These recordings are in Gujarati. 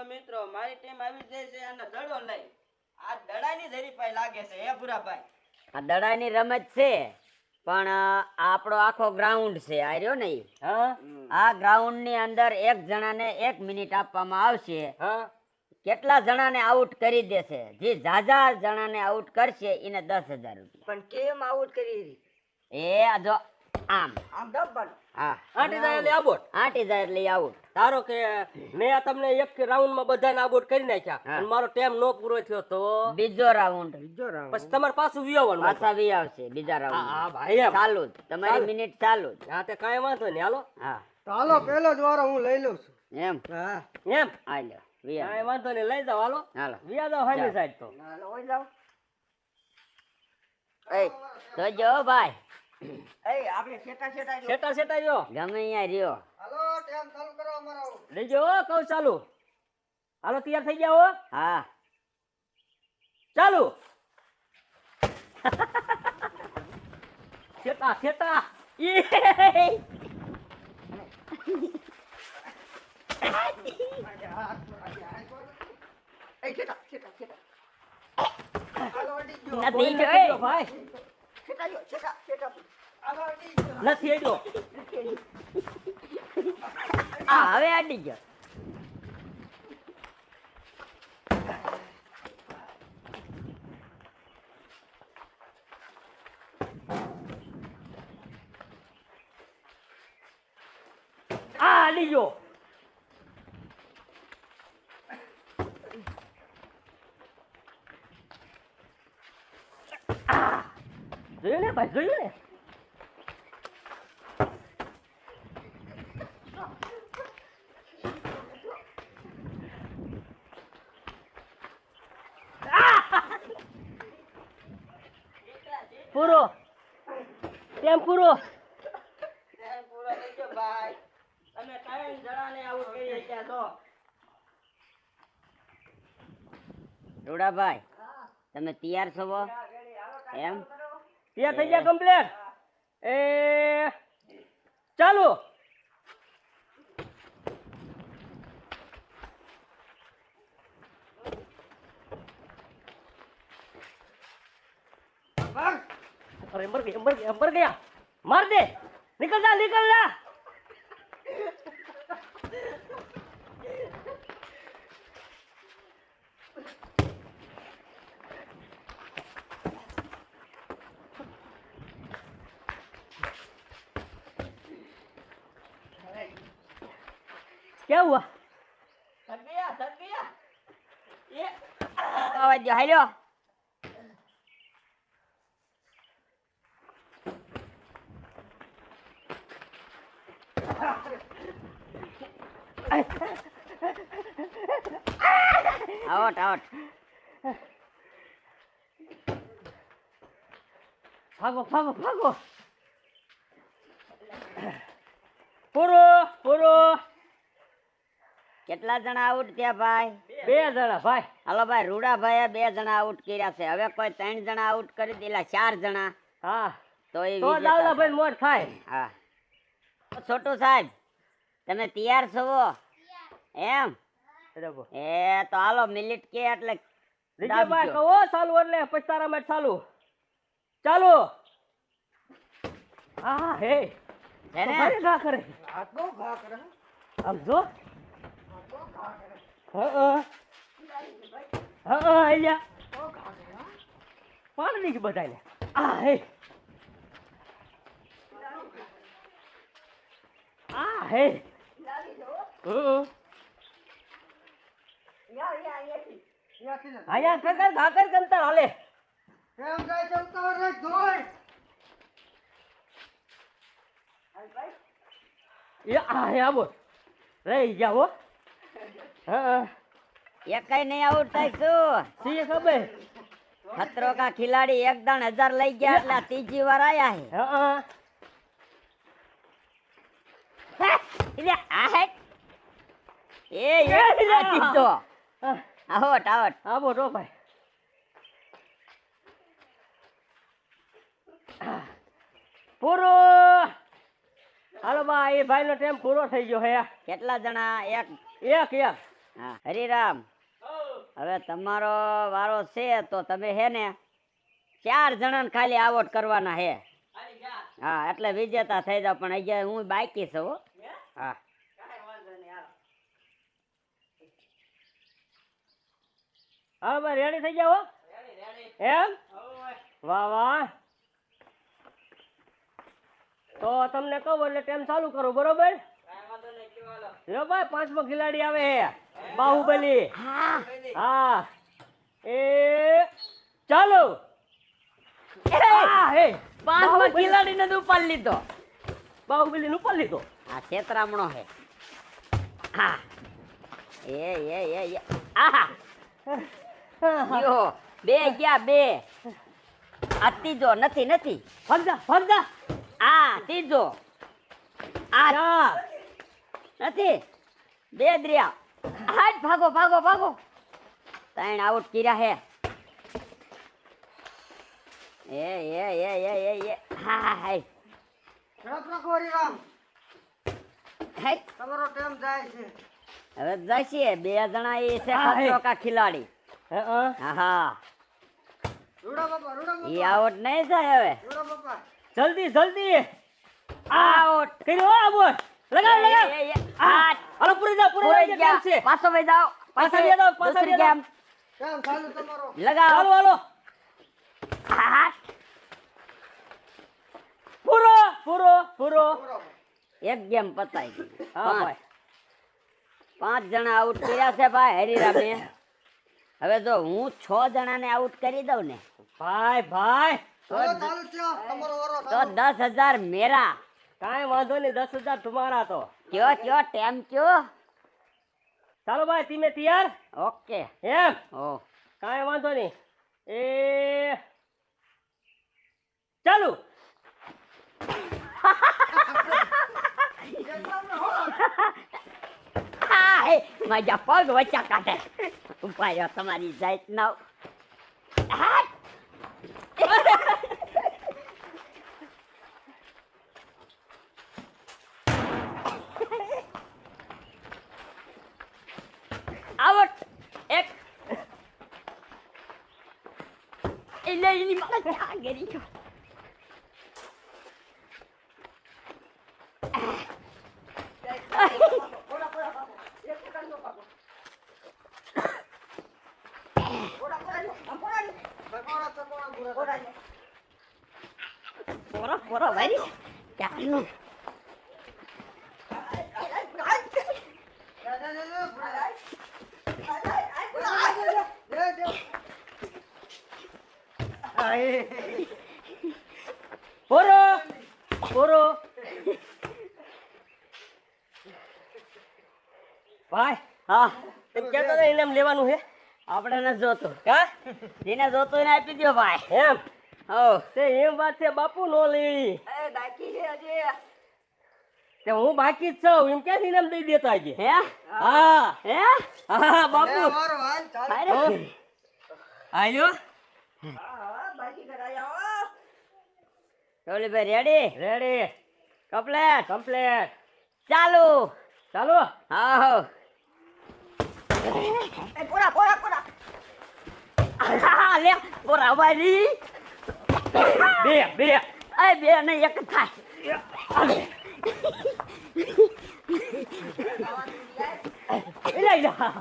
હાલો મિત્રો મારી ટીમ આવી જાય છે અને દડો લઈ. આ દડાની ધરીપાઈ લાગે છે હે ભૂરાભાઈ? આ દડાની રમત છે પણ આપણો આખો ગ્રાઉન્ડ છે આ રહ્યો ને આ ગ્રાઉન્ડની અંદર એક જણાને એક મિનિટ આપવામાં આવશે. હા? કેટલા જણાને આઉટ કરી દેશે? જે ઝાઝા જણાને આઉટ કરશે એને દસ હજાર રૂપિયા. પણ કેમ આઉટ કરી? એ આ જો આમ. આમ ડબ્બાનું હા. આંટી જાય એટલે આબોટ. આંટી જાય એટલે આઉટ ધારો કે મેં તમને એક રાઉન્ડમાં બધાને આબોટ કરી નાખ્યા અને મારો ટાઈમ નો પૂરો થયો તો? બીજો રાઉન્ડ પછી તમારે પાછું વિયાવવાનું પાછા વી આવશે બીજા રાઉન્ડ હા ભાઈ ચાલુ તમારી મિનિટ ચાલુ હા તે કાંઈ વાંધો નહીં. હાલો. હા. હાલો પેલો જ વારો હું લઈ લઉં છું. એમ? હા. એમ? આ લ્યો. વિયા વાંધો નહીં. લઈ જાવ હાલો. હાલો. વિયા જાવ હાલી સાઈડ તો. એ તો જો ભાઈ. એ આપણે છેટા છેટા જો. સેટા સેટા જો. ગમે અહીંયા રહ્યો. હાલો ટેમ ચાલુ કરો અમારો લેજો કહું ચાલુ. હાલો તૈયાર થઈ ગયા હો? હા. ચાલુ. એ છેટા છેટા છેટા ભાઈ. છેટા જો છેટા છેટા નથી એજો આ હવે આડી ગયો આ લીજો આ! જોયું ને ભાઈ જોયું ને પૂરો. કેમ પૂરો? ટાઈમ પૂરો થઈ ભાઈ? તમે ત્રણ જણાને આવું કહી રહ્યા છો રૂડાભાઈ તમે તૈયાર છો? એમ? તૈયાર થઈ ગયા કમ્પ્લેટ. એ ચાલુ. अरे मर गया मर गया मर गया मार दे निकल जा निकल जा क्या हुआ थक गया थक गया ये आवाज हेलो આઉટ આઉટ ભાગો ભાગો ભાગો. પૂરો પૂરો. કેટલા જણા આઉટ થયા ભાઈ? બે જણા ભાઈ. હાલો ભાઈ રૂડા ભાઈ બે જણા આઉટ કર્યા છે. હવે કોઈ ત્રણ જણા આઉટ કરી દેલા ચાર જણા. હા. તો એ વિજેતા ભાઈ મોટ થાય હા. છોટુ સાહેબ તમે તૈયાર છો? એમ? એ તો હાલો મિલિટ કે એટલે કહો ચાલુ એટલે પછી તારા માટે ચાલુ. ચાલુ હા. હે એને? ને? ઘા કરે. આટલો ઘા કરે? આમ જો. હા હા. અલ્યા પાણી દીધી બધાને આ હે આ હે? આયા કકર ઘાકર કંતર હાલે. કેમ જાય છે ઉતાવળ ધોય એ આ આવો રહી ગયા હા એકાઈ નહીં આઉટ થાય શું? સી ખબર? ખતરો કા ખિલાડી એક દણ હજાર લઈ ગયા એટલે ત્રીજી વાર આયા હા હે, એટલે આ હેટ. એ આ જીતો આઉટ આઉટ આવો રો ભાઈ. પૂરો. હાલો બા એ ભાઈ નો ટાઈમ પૂરો થઈ ગયો હે કેટલા જણા? એક. એક એક. હા હરિરામ. હવે તમારો વારો છે તો તમે હે ને ચાર જણાને ખાલી આવોટ કરવાના હે. હા એટલે વિજેતા થઈ જાવ પણ અહીંયા હું બાકી છું હો. હા ભાઈ રેડી થઈ જાઓ એમ? વાહ વાહ. તો તમને કહું એટલે ટાઈમ ચાલુ કરો બરોબર? લ્યો ભાઈ પાંચમો ખિલાડી આવે બાહુબલી. હા. એ ચાલો. પાંચમાં ખિલાડીને ઉપાડી લીધો. બાહુબલીને ઉપર લીધો? આ છેતરામણો હે. હા. એ એ એ એ. આહા. યો બે ગયા બે. આ ત્રીજો નથી નથી. ફગદા ફગદા આ ત્રીજો. આ ચાર નથી. બે દ્રિયા. હાટ ભાગો ભાગો ભાગો. ત્રણ આઉટ કર્યા હે. એ એ એ એ એ હા હા હા. રાખો હરિરામ તમારો ટાઈમ જાય છે. હવે જશે. બે જણા એ છે ખતરો ખિલાડી. હે, હા. હા હા. રૂડા બાપા રૂડા ઈ બાપા આઉટ નહીં થાય હવે. રૂડા બાપા. જલ્દી જલ્દી. આઉટ. કર્યો આ બોલ લગાવ લગાવ એ, એ, એ. આ. હાલો પૂરી જાવ પૂરી જાવ છે. પાછો ભાઈ જાવ પાછો બે જાવ પાછો ચાલુ તમારો. લગાવો. હાલો હાથ. પૂરો પૂરો પૂરો. એક ગેમ પતાઈ ગઈ હા પાંચ. ભાઈ. પાંચ જણા આઉટ કર્યા છે ભાઈ હરીરામે હવે જો હું છ જણાને આઉટ કરી દઉં ને ભાઈ ભાઈ. તો દસ હજાર મેરા. કાંઈ વાંધો નહીં દસ હજાર તમારા તો. કયો કયો ટેમ કયો? ચાલો ભાઈ તમે તૈયાર? ઓકે. એમ? ઓ. કાંઈ વાંધો નહીં. એ ચાલુ. મારા પગ વચ્ચા કાઢે. ઉપાડ્યો તમારી જાત ના આઉટ એક. એટલે એની મને ગયો પૂરા. પોરો જા, જા, પૂરા. પૂરો પૂરો ભાઈ હા એમ કહેતો લેવાનું છે આપણે ન જોતું. હા? જેને જોતું એને આપી દો ભાઈ. એમ? હો. તે એમ વાત છે બાપુ નો લેવી એ બાકી છે હજી. તે હું બાકી જ છું એમ ક્યાંથી ઇનામ દઈ દેતા આજે હે? હા. હે? હા બાપુ. વારો હાલ, ચાલુ. આયો? હા બાકી કરાયા ભાઈ રેડી રેડી કપલેટ કમ્પ્લેટ ચાલુ. ચાલો? હા પોરા પોરા પોરા. હા લે બોરા વારી બે બે. એ બે ને એક થાય. એલા જા.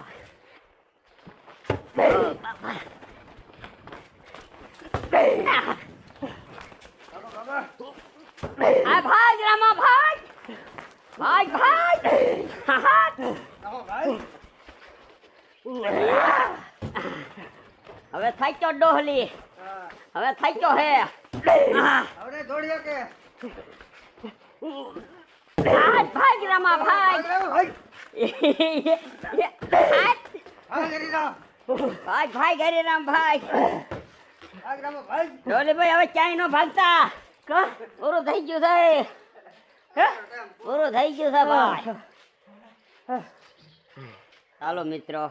આ ભાઈ રામા ભાઈ. ભાઈ ભાઈ. હા આવો, ભાઈ. હવે થાક્યો ડોહલી. હવે થાક્યો હે. હવે દોડ્યો કે? ભાઈ ભાગ રામા ભાઈ. ભાઈ, ભાઈ ઘરે રામ ભાઈ. ડોલી ભાઈ હવે ક્યાંય નો ભાગતા. પૂરું થઈ ગયું છે? પૂરું થઈ ગયું છે ભાઈ. ચાલો મિત્રો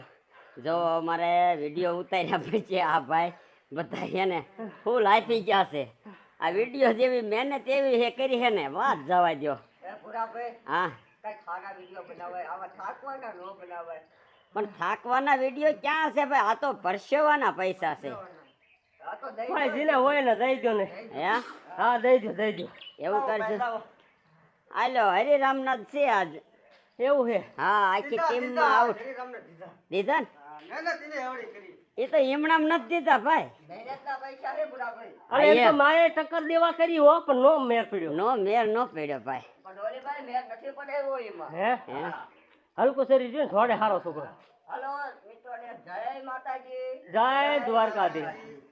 જો અમારે વીડિયો ઉતાર્યા પછી આ ભાઈ બધા છે ને ફૂલ આપી ગયા છે. આ વીડિયો જેવી મહેનત એવી હે કરી છે ને વાત જવા દો હા. કાંઈક સારા વીડિયો બનાવાય. આવા થાકવાના ન બનાવાય. પણ થાકવાના વીડિયો ક્યાં છે ભાઈ? આ તો પરસેવાના પૈસા છે. આ તો દઈ ભાઈ જીને હોય ને દઈ દો ને. હે? હા દઈ દો દઈ દો એવું કરશું હાલો હરિરામનાથ છે આજ. એવું છે હા આખી ટીમમાં આઉટ. દીધા ને? એ તો એમણામ નથી દીધા ભાઈ. અરે તો મારે ટક્કર દેવા કરી હો પણ નો મેર પડ્યો. નો મેર નો પડ્યો ભાઈ. પણ ડોલીભાઈ મેર નથી પડે એમાં. હે? હે? હલકો શરીર છે થોડે હારો છોકરો. હલો મિત્રોને જય માતાજી. જય દ્વારકાધીશ.